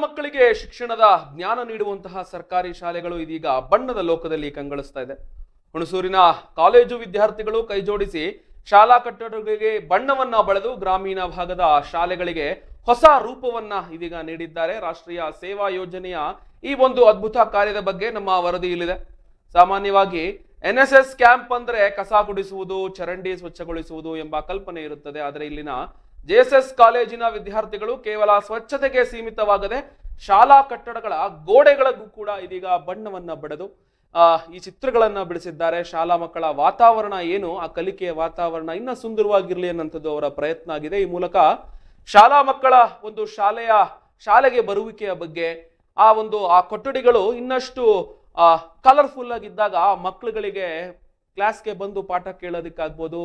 ಮಕ್ಕಳಿಗೆ ಶಿಕ್ಷಣದ ಜ್ಞಾನ ನೀಡುವಂತಹ ಸರ್ಕಾರಿ ಶಾಲೆಗಳು ಇದೀಗ ಬಣ್ಣದ ಲೋಕದಲ್ಲಿ ಕಂಗೊಳಿಸ್ತಾ ಇದೆ. ಹುಣಸೂರಿನ ಕಾಲೇಜು ವಿದ್ಯಾರ್ಥಿಗಳು ಕೈಜೋಡಿಸಿ ಶಾಲಾ ಕಟ್ಟಡಗಳಿಗೆ ಬಣ್ಣವನ್ನ ಬಳೆದು ಗ್ರಾಮೀಣ ಭಾಗದ ಶಾಲೆಗಳಿಗೆ ಹೊಸ ರೂಪವನ್ನ ಇದೀಗ ನೀಡಿದ್ದಾರೆ. ರಾಷ್ಟ್ರೀಯ ಸೇವಾ ಯೋಜನೆಯ ಈ ಒಂದು ಅದ್ಭುತ ಕಾರ್ಯದ ಬಗ್ಗೆ ನಮ್ಮ ವರದಿ ಇಲ್ಲಿದೆ. ಸಾಮಾನ್ಯವಾಗಿ ಎನ್ ಎಸ್ ಎಸ್ ಕ್ಯಾಂಪ್ ಅಂದ್ರೆ ಕಸ ಗುಡಿಸುವುದು, ಚರಂಡಿ ಸ್ವಚ್ಛಗೊಳಿಸುವುದು ಎಂಬ ಕಲ್ಪನೆ ಇರುತ್ತದೆ. ಆದರೆ ಇಲ್ಲಿನ ಜೆಎಸ್ಎಸ್ ಕಾಲೇಜಿನ ವಿದ್ಯಾರ್ಥಿಗಳು ಕೇವಲ ಸ್ವಚ್ಛತೆಗೆ ಸೀಮಿತವಾಗದೆ ಶಾಲಾ ಕಟ್ಟಡಗಳ ಗೋಡೆಗಳಿಗೂ ಕೂಡ ಇದೀಗ ಬಣ್ಣವನ್ನ ಬಡೆದು ಆ, ಈ ಚಿತ್ರಗಳನ್ನ ಬಿಡಿಸಿದ್ದಾರೆ. ಶಾಲಾ ಮಕ್ಕಳ ವಾತಾವರಣ ಏನು? ಆ ಕಲಿಕೆಯ ವಾತಾವರಣ ಇನ್ನ ಸುಂದರವಾಗಿರ್ಲಿ ಅನ್ನೋಂಥದ್ದು ಅವರ ಪ್ರಯತ್ನ ಆಗಿದೆ. ಈ ಮೂಲಕ ಶಾಲಾ ಮಕ್ಕಳ ಒಂದು ಶಾಲೆಯ ಶಾಲೆಗೆ ಬರುವಿಕೆಯ ಬಗ್ಗೆ ಆ ಒಂದು ಆ ಕೊಠಡಿಗಳು ಇನ್ನಷ್ಟು ಕಲರ್ಫುಲ್ ಆಗಿದ್ದಾಗ ಆ ಮಕ್ಕಳುಗಳಿಗೆ ಕ್ಲಾಸ್ಗೆ ಬಂದು ಪಾಠ ಕೇಳೋದಕ್ಕಾಗ್ಬೋದು.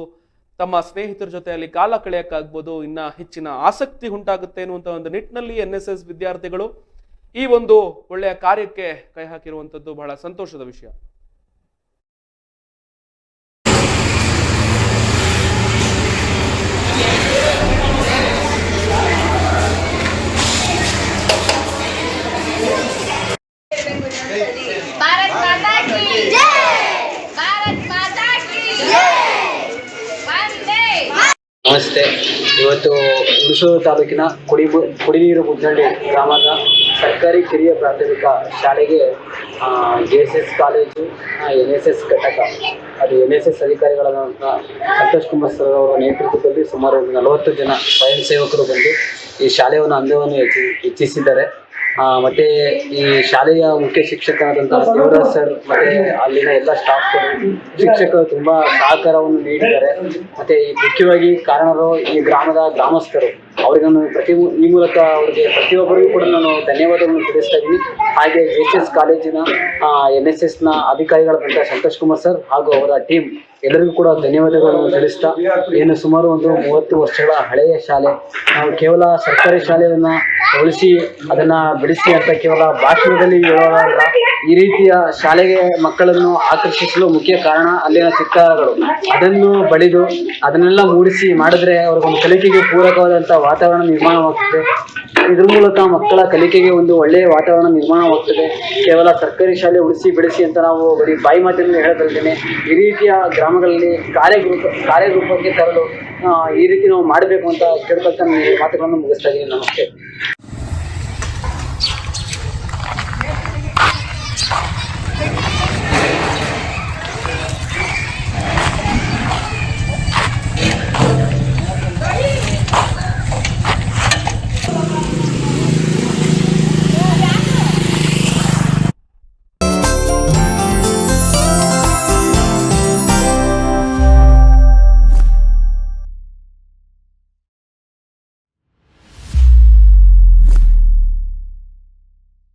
ತಮ್ಮ ಸ್ನೇಹಿತರ ಜೊತೆ ಅಲ್ಲಿ ಕಾಲ ಕಳೆಯಕ್ಕಾಗ್ಬೋದು, ಇನ್ನ ಹೆಚ್ಚಿನ ಆಸಕ್ತಿ ಉಂಟಾಗುತ್ತೆ ಅನ್ನುವಂಥ ಒಂದು ನಿಟ್ಟಿನಲ್ಲಿ ಎನ್ ಎಸ್ ಎಸ್ ವಿದ್ಯಾರ್ಥಿಗಳು ಈ ಒಂದು ಒಳ್ಳೆಯ ಕಾರ್ಯಕ್ಕೆ ಕೈ ಹಾಕಿರುವಂಥದ್ದು ಬಹಳ ಸಂತೋಷದ ವಿಷಯ. ಇವತ್ತು ಹುಣಸೂರು ತಾಲೂಕಿನ ಕುಡಿ ಕುಡಿ ನೀರು ಮುದ್ದಳ್ಳಿ ಗ್ರಾಮದ ಸರ್ಕಾರಿ ಕಿರಿಯ ಪ್ರಾಥಮಿಕ ಶಾಲೆಗೆ J S S college N S S ಘಟಕ, ಅದು ಎನ್ ಎಸ್ ಎಸ್ ಅಧಿಕಾರಿಗಳಾದಂಥ ಸಂತೋಷ್ ಕುಮಾರ್ ಸರ್ ಅವರ ನೇತೃತ್ವದಲ್ಲಿ ಸುಮಾರು ನಲವತ್ತು ಜನ ಸ್ವಯಂ ಸೇವಕರು ಬಂದು ಈ ಶಾಲೆಯನ್ನು ಅಂದವನ್ನು ಹೆಚ್ಚಿ, ಹೆಚ್ಚಿಸಿದ್ದಾರೆ. ಮತ್ತೆ ಈ ಶಾಲೆಯ ಮುಖ್ಯ ಶಿಕ್ಷಕರಾದಂತಹ ದೇವರಾಜ್ ಸರ್, ಮತ್ತೆ ಅಲ್ಲಿನ ಎಲ್ಲ ಸ್ಟಾಫ್ ಶಿಕ್ಷಕರು ತುಂಬಾ ಸಹಕಾರವನ್ನು ನೀಡಿದ್ದಾರೆ. ಮತ್ತೆ ಮುಖ್ಯವಾಗಿ ಕಾರಣರು ಈ ಗ್ರಾಮದ ಗ್ರಾಮಸ್ಥರು. ಅವರಿಗೆ ನಾನು ಪ್ರತಿ ಈ ಮೂಲಕ ಅವರಿಗೆ ಪ್ರತಿಯೊಬ್ಬರಿಗೂ ಕೂಡ ನಾನು ಧನ್ಯವಾದಗಳನ್ನು ತಿಳಿಸ್ತಾ ಇದ್ದೀನಿ. ಹಾಗೆ ಜೆ ಎಸ್ ಎಸ್ ಕಾಲೇಜಿನ ಎನ್ ಎಸ್ ಎಸ್ನ ಅಧಿಕಾರಿಗಳಾದಂಥ ಸಂತೋಷ್ ಕುಮಾರ್ ಸರ್ ಹಾಗೂ ಅವರ ಟೀಮ್ ಎಲ್ಲರಿಗೂ ಕೂಡ ಧನ್ಯವಾದಗಳನ್ನು ತಿಳಿಸ್ತಾ ಏನು ಸುಮಾರು ಒಂದು ಮೂವತ್ತು ವರ್ಷಗಳ ಹಳೆಯ ಶಾಲೆ, ನಾವು ಕೇವಲ ಸರ್ಕಾರಿ ಶಾಲೆಯನ್ನು ಉಳಿಸಿ ಅದನ್ನು ಬಿಡಿಸಿ ಅಂತ ಕೇವಲ ಭಾಷಣದಲ್ಲಿ ಹೇಳೋದಲ್ಲ ಈ ರೀತಿಯ ಶಾಲೆಗೆ ಮಕ್ಕಳನ್ನು ಆಕರ್ಷಿಸಲು ಮುಖ್ಯ ಕಾರಣ ಅಲ್ಲಿನ ಚಿತ್ತಾರಗಳು. ಅದನ್ನು ಬಳಿದು ಅದನ್ನೆಲ್ಲ ಮೂಡಿಸಿ ಮಾಡಿದ್ರೆ ಅವ್ರಿಗೊಂದು ಕಲಿಕೆಗೆ ಪೂರಕವಾದಂಥ ವಾತಾವರಣ ನಿರ್ಮಾಣವಾಗ್ತದೆ ಇದ್ರ ಮೂಲಕ ಮಕ್ಕಳ ಕಲಿಕೆಗೆ ಒಂದು ಒಳ್ಳೆಯ ವಾತಾವರಣ ನಿರ್ಮಾಣವಾಗ್ತದೆ ಕೇವಲ ಸರ್ಕಾರಿ ಶಾಲೆ ಉಳಿಸಿ ಬೆಳೆಸಿ ಅಂತ ನಾವು ಬರೀ ಬಾಯಿ ಮಾತಿನಲ್ಲಿ ಹೇಳದಲ್ದೇನೆ ಈ ರೀತಿಯ ಗ್ರಾಮಗಳಲ್ಲಿ ಕಾರ್ಯರೂಪ, ಕಾರ್ಯರೂಪಕ್ಕೆ ತರಲು ಈ ರೀತಿ ನಾವು ಮಾಡಬೇಕು ಅಂತ ಕೇಳ್ಕೊಳ್ತಾ ಮಾತುಗಳನ್ನು ಮುಗಿಸ್ತಾ ಇದ್ದೀನಿ. ನಮಸ್ತೆ.